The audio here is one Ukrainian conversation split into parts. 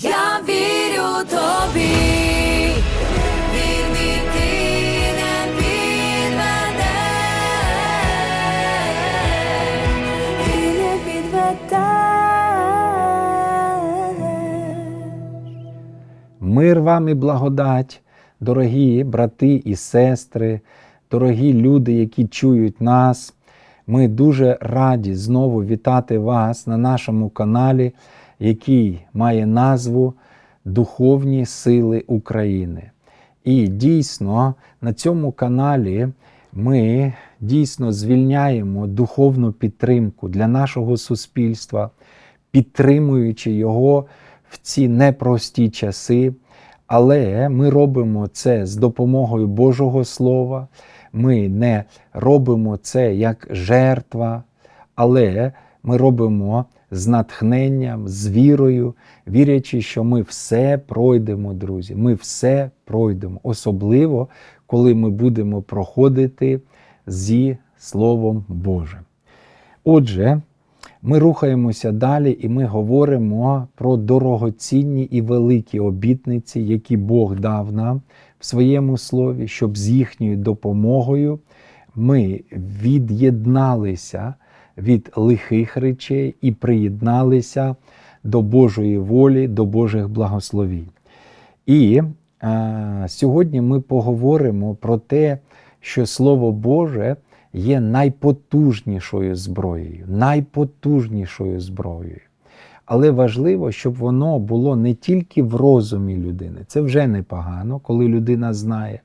Я вірю тобі. Мир вам і благодать, дорогі брати і сестри, дорогі люди, які чують нас. Ми дуже раді знову вітати вас на нашому каналі, який має назву Духовні Сили України. І дійсно на цьому каналі ми дійсно звільняємо духовну підтримку для нашого суспільства, підтримуючи його в ці непрості часи. Але ми робимо це з допомогою Божого Слова. Ми не робимо це як жертва, але ми робимо з натхненням, з вірою, вірячи, що ми все пройдемо, друзі. Ми все пройдемо, особливо коли ми будемо проходити зі Словом Божим. Отже, ми рухаємося далі і ми говоримо про дорогоцінні і великі обітниці, які Бог дав нам в своєму слові, щоб з їхньою допомогою ми від'єдналися від лихих речей і приєдналися до Божої волі, до Божих благословінь. І е, сьогодні ми поговоримо про те, що Слово Боже є найпотужнішою зброєю, найпотужнішою зброєю. Але важливо, щоб воно було не тільки в розумі людини. Це вже непогано, коли людина знає.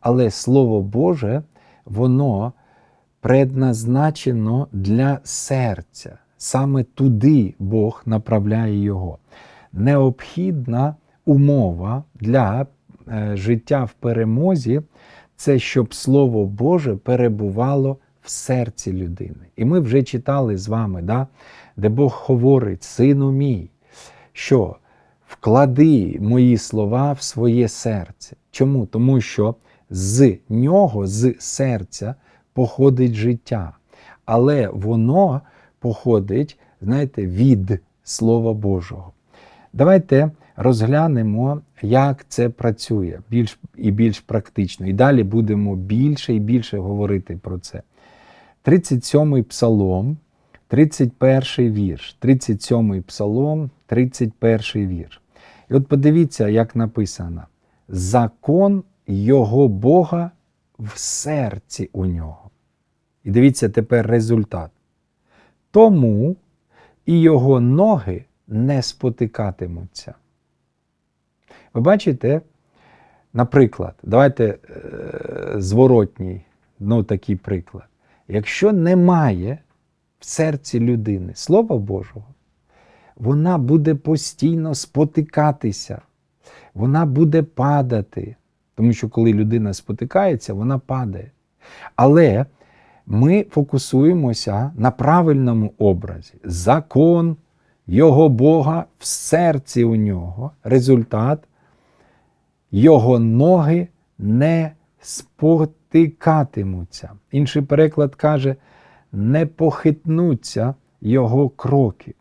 Але Слово Боже, воно предназначено для серця. Саме туди Бог направляє його. Необхідна умова для е, життя в перемозі це щоб Слово Боже перебувало в серці людини. І ми вже читали з вами, да, де Бог говорить, сину мій, що вклади мої слова в своє серце. Чому? Тому що з нього, з серця, походить життя. Але воно походить, знаєте, від Слова Божого. Давайте розглянемо, як це працює більш і більш практично. І далі будемо більше і більше говорити про це. 37-й псалом, 31 вірш, 37-й псалом, 31-й вірш. І от подивіться, як написано: закон його Бога в серці у нього. І дивіться тепер результат. Тому і його ноги не спотикатимуться. Ви бачите, наприклад, давайте е, зворотній, ну такий приклад. Якщо немає в серці людини Слова Божого, вона буде постійно спотикатися, вона буде падати. Тому що коли людина спотикається, вона падає. Але ми фокусуємося на правильному образі. Закон його Бога в серці у нього. Результат його ноги не спотикатимуться. Інший переклад каже, не похитнуться його кроки.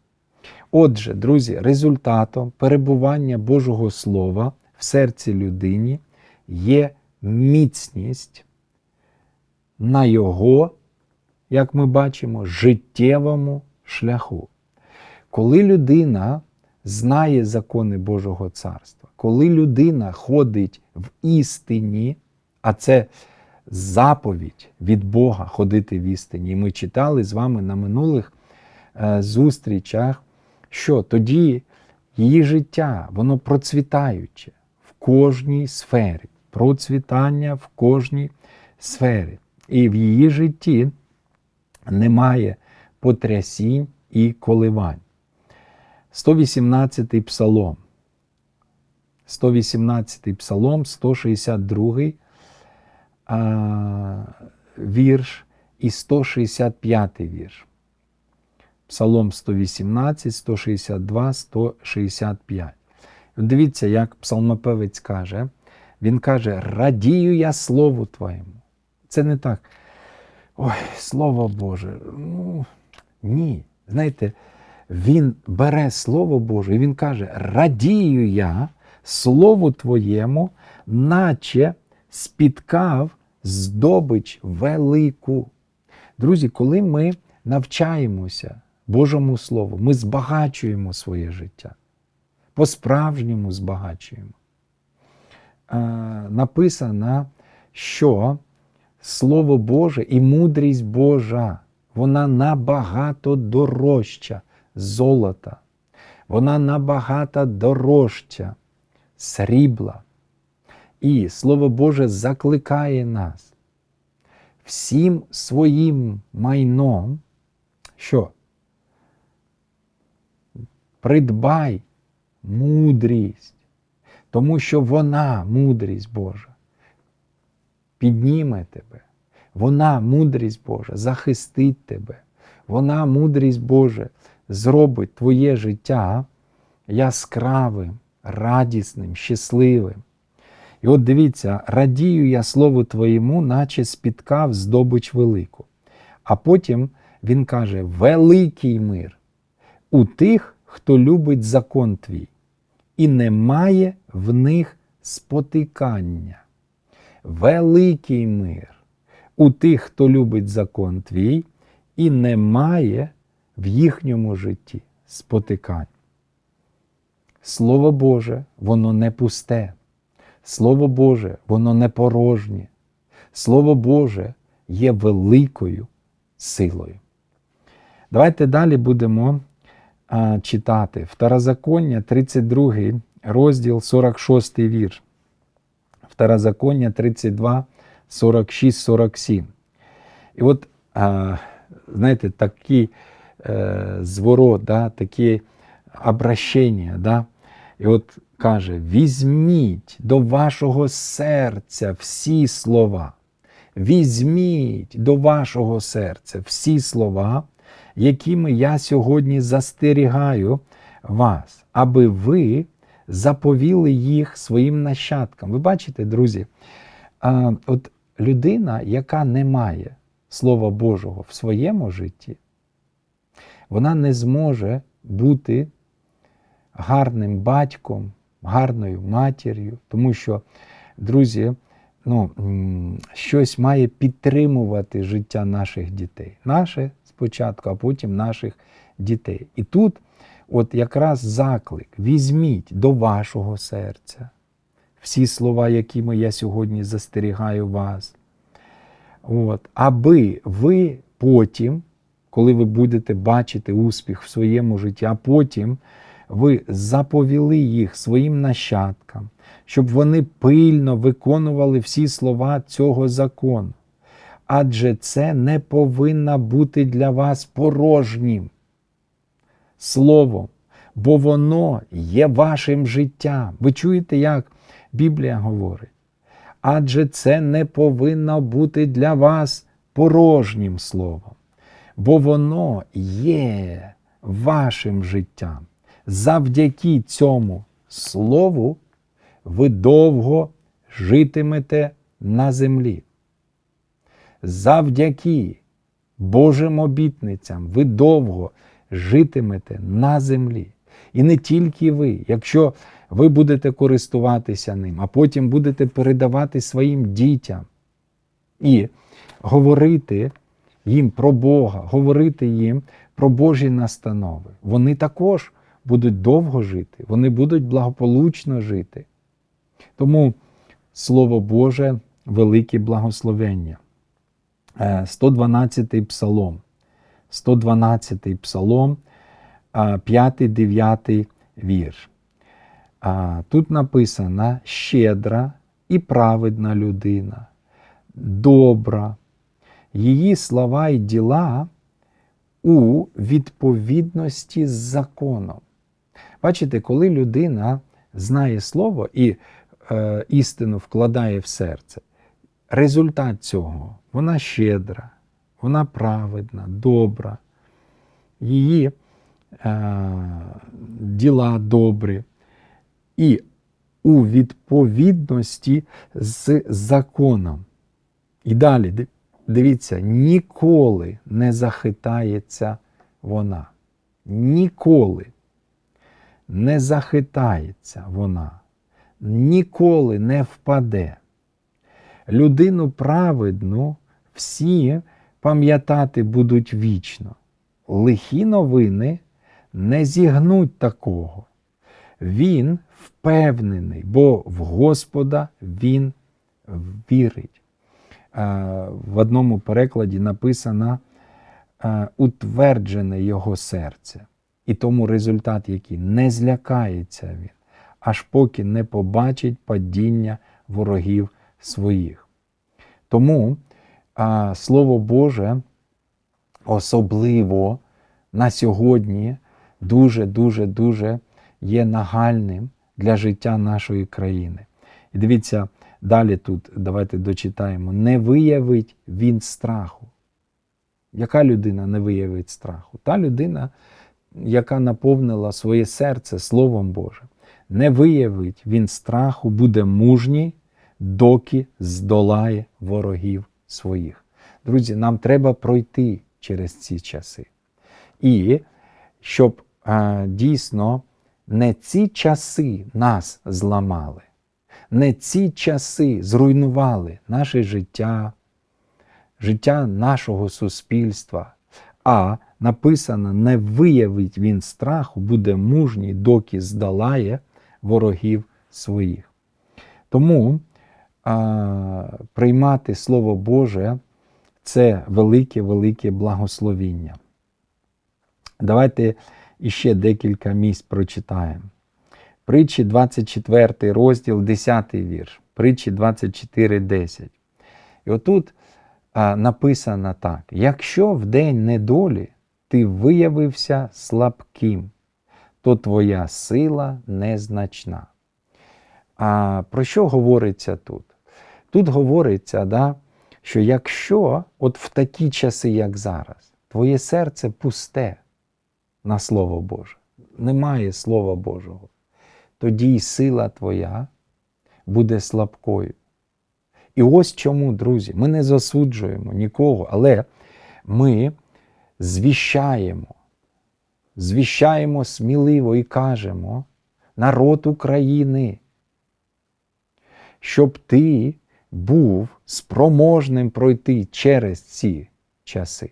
Отже, друзі, результатом перебування Божого Слова в серці людині є міцність на його, як ми бачимо, життєвому шляху. Коли людина знає закони Божого Царства, коли людина ходить в істині, а це заповідь від Бога ходити в істині. І ми читали з вами на минулих е, зустрічах, що тоді її життя, воно процвітаюче в кожній сфері, процвітання в кожній сфері. І в її житті немає потрясінь і коливань. 118-й псалом. 118-й псалом, 162-й вірш і 165-й вірш. Псалом 118, 162, 165. Дивіться, як псалмопевець каже. Він каже: Радію я Слову Твоєму. Це не так. Ой, Слово Боже. Ну, ні. Знаєте, він бере Слово Боже і він каже: Радію я Слову Твоєму, наче спіткав здобич велику. Друзі, коли ми навчаємося Божому Слову, ми збагачуємо своє життя. По-справжньому збагачуємо. Написано, що Слово Боже і мудрість Божа, вона набагато дорожча золота, вона набагато дорожча срібла. І Слово Боже закликає нас всім своїм майном, що придбай мудрість, тому що вона мудрість Божа підніме тебе. Вона, мудрість Божа, захистить тебе. Вона, мудрість Божа, зробить твоє життя яскравим, радісним, щасливим. І от дивіться, радію я слову твоєму, наче спіткав здобич велику. А потім він каже: великий мир у тих, хто любить закон твій, і немає в них спотикання. Великий мир у тих, хто любить закон твій, і немає в їхньому житті спотикань. Слово Боже, воно не пусте. Слово Боже, воно не порожнє. Слово Боже є великою силою. Давайте далі будемо читати Второзаконня, 32 розділ, 46 вірш. Второзаконня 32, 46, 47. І от, знаєте, такий е, зворот, да, такі обращення. Да? І от каже: візьміть до вашого серця всі слова. Візьміть до вашого серця всі слова, якими я сьогодні застерігаю вас, аби ви заповіли їх своїм нащадкам. Ви бачите, друзі, от людина, яка не має Слова Божого в своєму житті, вона не зможе бути гарним батьком, гарною матір'ю, тому що, друзі, ну, щось має підтримувати життя наших дітей. Наше спочатку, а потім наших дітей. І тут от якраз заклик: візьміть до вашого серця всі слова, якими я сьогодні застерігаю вас. От, аби ви потім, коли ви будете бачити успіх в своєму житті, а потім ви заповіли їх своїм нащадкам, щоб вони пильно виконували всі слова цього закону. Адже це не повинно бути для вас порожнім словом, бо воно є вашим життям. Ви чуєте, як Біблія говорить? Адже це не повинно бути для вас порожнім словом, бо воно є вашим життям. Завдяки цьому слову ви довго житимете на землі. Завдяки Божим обітницям ви довго житимете на землі. І не тільки ви, якщо ви будете користуватися ним, а потім будете передавати своїм дітям і говорити їм про Бога, говорити їм про Божі настанови. Вони також будуть довго жити, вони будуть благополучно жити. Тому Слово Боже, велике благословення. Е, 112-й псалом. 112-й псалом, 5-9 вірш. Тут написано щедра і праведна людина, добра, її слова і діла у відповідності з законом. Бачите, коли людина знає слово і е, істину вкладає в серце, результат цього вона щедра, вона праведна, добра, її е, діла добрі. І у відповідності з законом. І далі, дивіться, ніколи не захитається вона. ніколи не захитається вона, ніколи не впаде. Людину праведну всі пам'ятати будуть вічно. Лихі новини не зігнуть такого. Він впевнений, бо в Господа він вірить. В одному перекладі написано утверджене його серце. І тому результат, який не злякається він, аж поки не побачить падіння ворогів своїх. Тому а, Слово Боже особливо на сьогодні дуже, дуже, дуже є нагальним для життя нашої країни. І дивіться, далі тут давайте дочитаємо: не виявить він страху. Яка людина не виявить страху? Та людина, яка наповнила своє серце Словом Божим. Не виявить він страху, буде мужній, доки здолає ворогів своїх. Друзі, нам треба пройти через ці часи. І щоб е, дійсно не ці часи нас зламали, не ці часи зруйнували наше життя, життя нашого суспільства, а написано: не виявить він страху, буде мужній, доки здолає ворогів своїх. Тому а, приймати Слово Боже це велике-велике благословіння. Давайте іще декілька місць прочитаємо. Притчі 24 розділ, 10 вірш. Притчі 24, 10. І отут а, написано так: якщо в день недолі ти виявився слабким, то твоя сила незначна. А про що говориться тут? Тут говориться, да, що якщо от в такі часи, як зараз, твоє серце пусте на Слово Боже, немає Слова Божого, тоді й сила твоя буде слабкою. І ось чому, друзі, ми не засуджуємо нікого, але ми звіщаємо, звіщаємо сміливо і кажемо народ України, щоб ти був спроможним пройти через ці часи.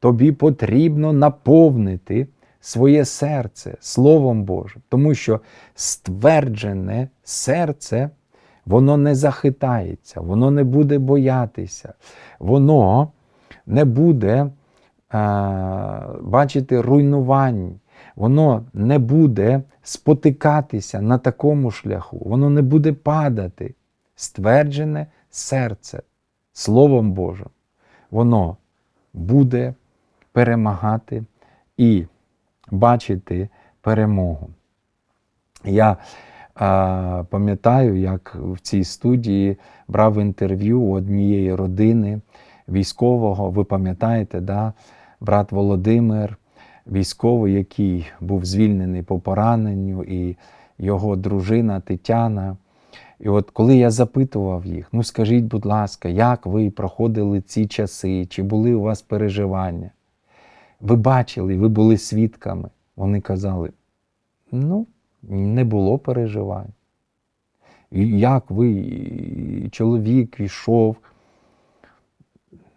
Тобі потрібно наповнити своє серце Словом Божим, тому що стверджене серце, воно не захитається, воно не буде боятися, воно не буде а, бачити руйнувань, воно не буде спотикатися на такому шляху, воно не буде падати. Стверджене серце Словом Божим, воно буде перемагати і бачити перемогу. Я а, пам'ятаю, як в цій студії брав інтерв'ю у однієї родини військового. Ви пам'ятаєте, да? брат Володимир, військовий, який був звільнений по пораненню, і його дружина Тетяна. І от коли я запитував їх, ну скажіть, будь ласка, як ви проходили ці часи, чи були у вас переживання? Ви бачили, ви були свідками. Вони казали, ну, не було переживань. Як ви, чоловік йшов,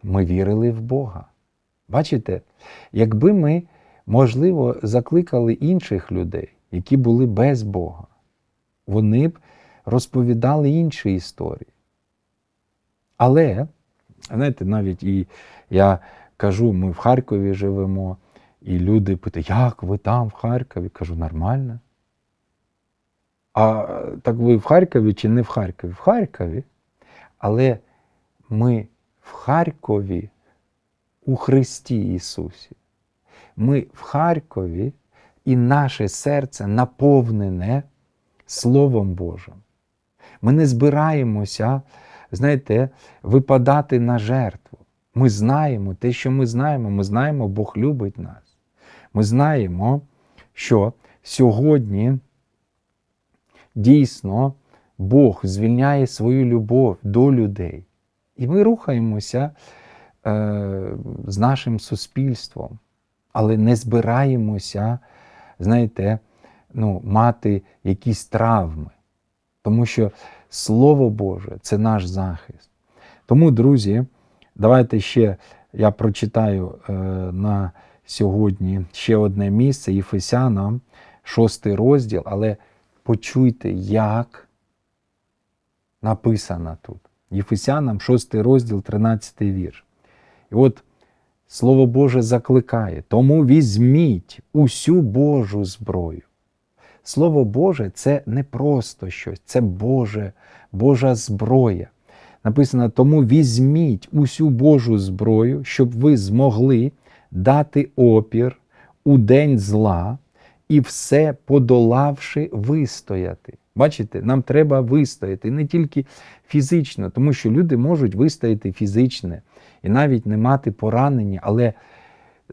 ми вірили в Бога. Бачите, якби ми, можливо, закликали інших людей, які були без Бога, вони б розповідали інші історії. Але, знаєте, навіть і я кажу, ми в Харкові живемо, і люди питають, як ви там в Харкові? Кажу, нормально. А так ви в Харкові чи не в Харкові? В Харкові. Але ми в Харкові у Христі Ісусі. Ми в Харкові, і наше серце наповнене Словом Божим. Ми не збираємося, знаєте, випадати на жертву. Ми знаємо те, що ми знаємо. Ми знаємо, Бог любить нас. Ми знаємо, що сьогодні дійсно Бог звільняє свою любов до людей. І ми рухаємося е, з нашим суспільством. але не збираємося, знаєте, ну, мати якісь травми. Тому що Слово Боже це наш захист. Тому, друзі, давайте ще я прочитаю е, на сьогодні ще одне місце Єфесянам, шостий розділ, але почуйте, як написано тут. Єфесянам, 6 розділ, 13 вірш. І от Слово Боже закликає, тому візьміть усю Божу зброю. Слово Боже це не просто щось, це Боже, Божа зброя. Написано, тому візьміть усю Божу зброю, щоб ви змогли дати опір у день зла і все подолавши вистояти. Бачите, нам треба вистояти не тільки фізично, тому що люди можуть вистояти фізичне і навіть не мати поранення, але,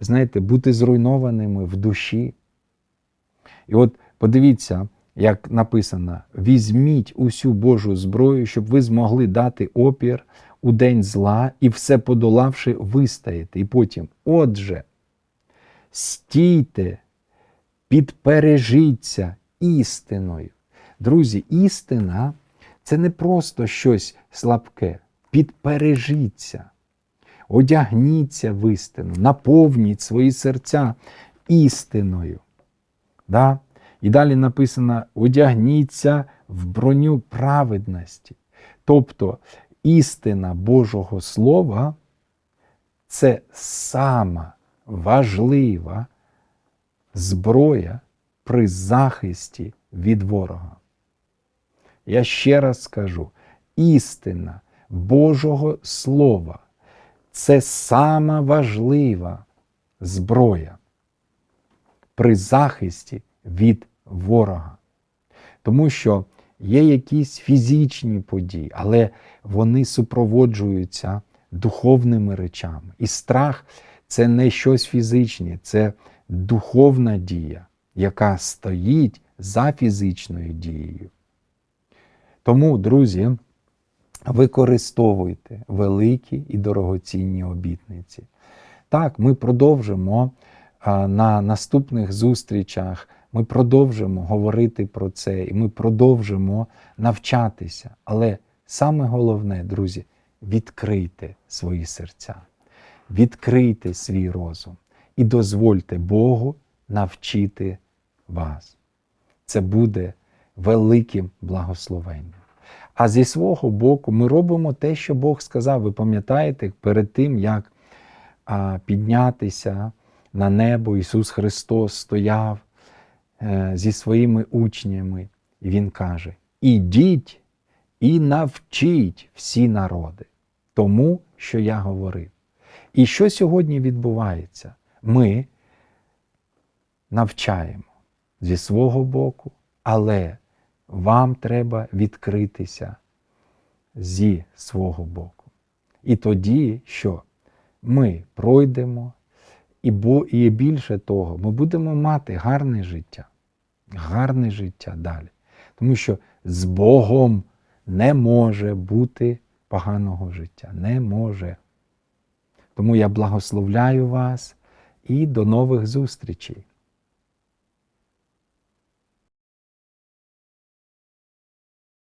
знаєте, бути зруйнованими в душі. І от подивіться, як написано: візьміть усю Божу зброю, щоб ви змогли дати опір у день зла і все подолавши, вистояти. І потім, отже, стійте, підпережіться істиною. Друзі, істина це не просто щось слабке. Підпережіться, одягніться в істину, наповніть свої серця істиною. Да? І далі написано: одягніться в броню праведності. Тобто істина Божого Слова це сама важлива зброя при захисті від ворога. Я ще раз скажу: істина Божого Слова це сама важлива зброя при захисті від ворога. Тому що є якісь фізичні події, але вони супроводжуються духовними речами. І страх це не щось фізичне, це духовна дія, яка стоїть за фізичною дією. Тому, друзі, використовуйте великі і дорогоцінні обітниці. Так, ми продовжимо на наступних зустрічах, ми продовжимо говорити про це, і ми продовжимо навчатися. Але саме головне, друзі, відкрийте свої серця, відкрийте свій розум і дозвольте Богу навчити вас. Це буде великим благословенням. А зі свого боку, ми робимо те, що Бог сказав. Ви пам'ятаєте, перед тим, як піднятися на небо, Ісус Христос стояв зі своїми учнями, і Він каже: Ідіть і навчіть всі народи тому, що я говорив. І що сьогодні відбувається? Ми навчаємо зі свого боку, але вам треба відкритися зі свого боку. І тоді, що ми пройдемо, і, бо, і більше того, ми будемо мати гарне життя, гарне життя далі. Тому що з Богом не може бути поганого життя. Не може. Тому я благословляю вас і до нових зустрічей.